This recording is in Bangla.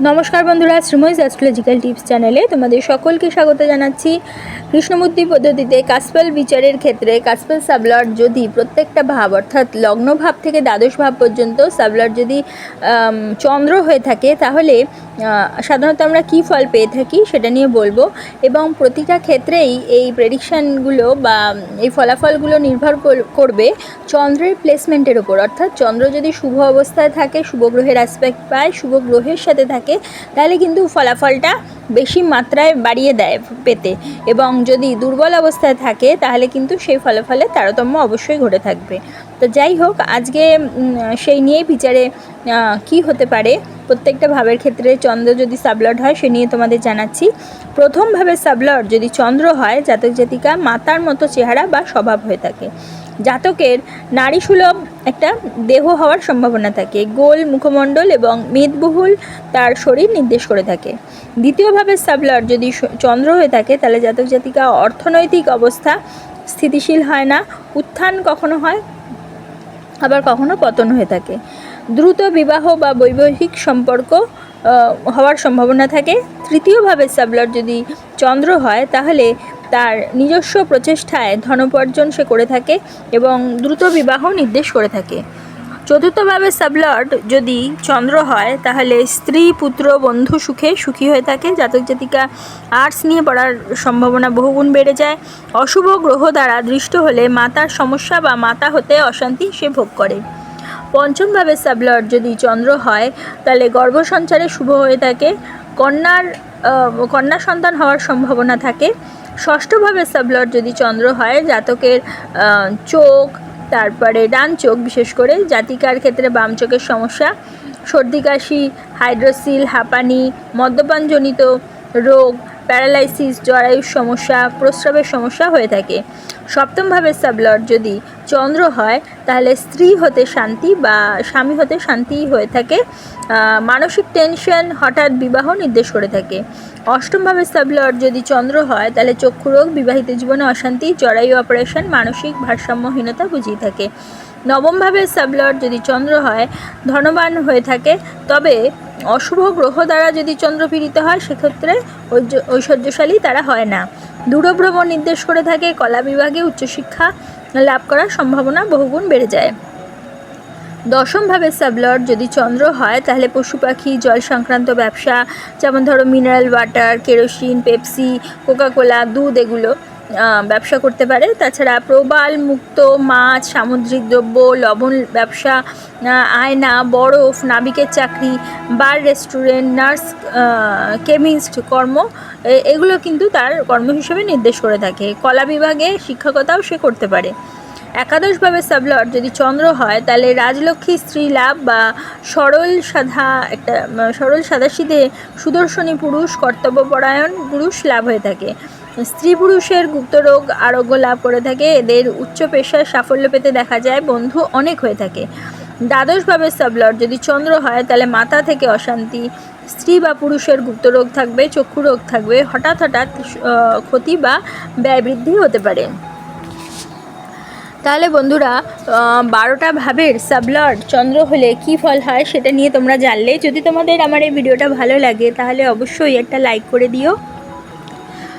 নমস্কার বন্ধুরা শ্রীময়ী অ্যাস্ট্রোলজিক্যাল টিপস চ্যানেলে তোমাদের সকলকে স্বাগত জানাচ্ছি। কৃষ্ণমূর্তি পদ্ধতিতে কাসপাল বিচারের ক্ষেত্রে কাসপাল সাবলট যদি প্রত্যেকটা ভাব, অর্থাৎ লগ্ন ভাব থেকে দ্বাদশ ভাব পর্যন্ত সাবলট যদি চন্দ্র হয়ে থাকে, তাহলে সাধারণত আমরা কী ফল পেয়ে থাকি সেটা নিয়ে বলব। এবং প্রতিটা ক্ষেত্রেই এই প্রেডিকশানগুলো বা এই ফলাফলগুলো নির্ভর কর- করবে চন্দ্রের প্লেসমেন্টের ওপর অর্থাৎ চন্দ্র যদি শুভ অবস্থায় থাকে, শুভ গ্রহের অ্যাসপেক্ট পায়, শুভ গ্রহের সাথে থাকে তাহলে কিন্তু ফলাফলটা বেশি মাত্রায় বাড়িয়ে দেয় পেতে। এবং যদি দুর্বল অবস্থায় থাকে, তাহলে কিন্তু সেই ফলাফলে তারতম্য অবশ্যই ঘটে থাকবে। তো যাই হোক, আজকে সেই নিয়েই বিচারে কি হতে পারে, প্রত্যেকটা ভাবের ক্ষেত্রে চন্দ্র যদি সাবলট হয়, সে নিয়ে তোমাদের জানাচ্ছি। প্রথম ভাবের সাবলট যদি চন্দ্র হয়, জাতক জাতিকা মাতার মতো চেহারা বা স্বভাব হয়ে থাকে। জাতকের নারী সুলভ একটা দেহ হওয়ার সম্ভাবনা থাকে। গোল মুখমণ্ডল এবং মেদবহুল তার শরীর নির্দেশ করে থাকে। দ্বিতীয়ভাবে সাবলট যদি চন্দ্র হয়ে থাকে, তাহলে জাতক জাতিকা অর্থনৈতিক অবস্থা স্থিতিশীল হয় না। উত্থান কখনো হয়, আবার কখনো পতন হয়ে থাকে। দ্রুত বিবাহ বা বৈবাহিক সম্পর্ক হওয়ার সম্ভাবনা থাকে। তৃতীয়ভাবে সাবলট যদি চন্দ্র হয়, তাহলে তার নিজস্ব প্রচেষ্টায় ধনোপার্জন সে করে থাকে এবং দ্রুত বিবাহ নির্দেশ করে থাকে। চতুর্থভাবে সাবলট যদি চন্দ্র হয়, তাহলে স্ত্রী, পুত্র, বন্ধু সুখে সুখী হয়ে থাকে। জাতক জাতিকা আর্টস নিয়ে পড়ার সম্ভাবনা বহুগুণ বেড়ে যায়। অশুভ গ্রহ দ্বারা দৃষ্ট হলে মাতার সমস্যা বা মাতা হতে অশান্তি সে ভোগ করে। পঞ্চমভাবে সাবলট যদি চন্দ্র হয়, তাহলে গর্ভসঞ্চারে শুভ হয়ে থাকে। কন্যার কন্যা সন্তান হওয়ার সম্ভাবনা থাকে। ষষ্ঠভাবে সাবলট যদি চন্দ্র হয়, জাতকের চোখ, তারপরে ডান চোখ বিশেষ করে, জাতিকার ক্ষেত্রে বাম চোখের সমস্যা, সর্দি কাশি, হাইড্রোসিল, হাঁপানি, মদ্যপানজনিত রোগ প্যারালাইসিস, জরায়ুর সমস্যা, প্রস্রাবের সমস্যা হয়ে থাকে। সপ্তমভাবে সাবলট, যদি চন্দ্র হয়, তাহলে স্ত্রী হতে শান্তি বা স্বামী হতে শান্তি হয়ে থাকে। মানসিক টেনশন হঠাৎ বিবাহ নির্দেশ করে থাকে। অষ্টমভাবে সাবলট, যদি চন্দ্র হয়, তাহলে চক্ষু রোগ, বিবাহিত জীবনে অশান্তি, জরায়ু অপারেশন, মানসিক ভারসাম্যহীনতা বুঝিয়ে থাকে। নবমভাবে সাবলট, যদি চন্দ্র হয়, ধনবান হয়ে থাকে, তবে অশুভ গ্রহ দ্বারা যদি চন্দ্র পীড়িত হয়, সেক্ষেত্রে ঐশ্বর্যশালী তারা হয় না। দূরভ্রমণ নির্দেশ করে থাকে, কলা বিভাগে উচ্চশিক্ষা লাভ করার সম্ভাবনা বহুগুণ বেড়ে যায়। দশমভাবে সাবলট, যদি চন্দ্র হয়, তাহলে পশু পাখি, জল সংক্রান্ত ব্যবসা, যেমন ধরো mineral water kerosene Pepsi Coca Cola দুধ, এগুলো ব্যবসা করতে পারে। তাছাড়া প্রবাল, মুক্ত, মাছ, সামুদ্রিক দ্রব্য, লবণ ব্যবসা আয়না, বরফ, নাবিকের চাকরি, বার রেস্টুরেন্ট, নার্স কেমিস্ট, কর্ম এগুলো কিন্তু তার কর্ম হিসেবে নির্দেশ করে থাকে। কলা বিভাগে শিক্ষকতাও সে করতে পারে। একাদশভাবে সাবলট যদি চন্দ্র হয়, তাহলে রাজলক্ষ্মী স্ত্রী লাভ বা সরল সাধা একটা সরল সাদাসিধে সুদর্শনী পুরুষ, কর্তব্যপরায়ণ পুরুষ লাভ হয়ে থাকে। স্ত্রী পুরুষের গুপ্তরোগ আরোগ্য লাভ করে থাকে। এদের উচ্চ পেশায় সাফল্য পেতে দেখা যায়, বন্ধু অনেক হয়ে থাকে। দ্বাদশভাবে সাবলট যদি চন্দ্র হয়, তাহলে মাথা থেকে অশান্তি। স্ত্রী বা পুরুষের গুপ্তরোগ থাকবে, চক্ষু রোগ থাকবে। হঠাৎ হঠাৎ ক্ষতি বা ব্যয় বৃদ্ধি হতে পারে। তাহলে বন্ধুরা বারোটা ভাবের সাবলট চন্দ্র হলে কি ফল হয় সেটা নিয়ে তোমরা জানলে। যদি তোমাদের আমার এই ভিডিওটা ভালো লাগে, তাহলে অবশ্যই একটা লাইক করে দিও।